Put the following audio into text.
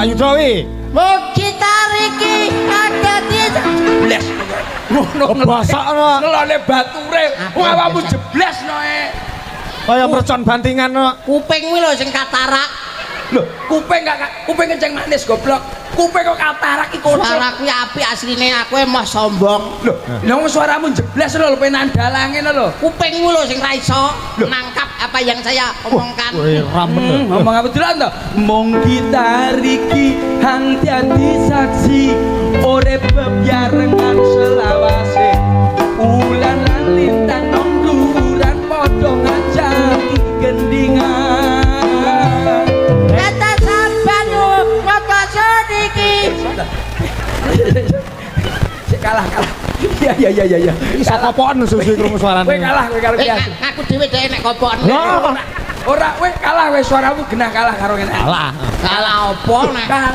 Pak Yudowi. Mugi tariki kadadi Jebles. Ngono Kebasakno. ngelone bature. Wong awakmu jebles no e. Kaya mercon bantingan no. kuping kuwi lho sing katarak. Lho, kuping gak kuping kenceng manis goblok. Kuping kok katarak iki kocok. Suara kuwi apik asline aku emah sombong. Lho, lha wong suaramu jebles lho penan dalange lho. Kuping kuwi lho sing ra iso nangkap apa yang saya omongkan. Wih, ramen. Hmm, ngomong apa dulu to? Mong kita riki hang dadi Sik kalah kalah. Iya iya iya iya iya. Sapa pon susu krungu suarane. Kowe kalah kowe karo Eh, kias. aku dhewe dhek nek kopok. Lah, Ora kowe kalah kowe suaramu genah kalah karo ngene. Alah. Kalah opo nek Kalah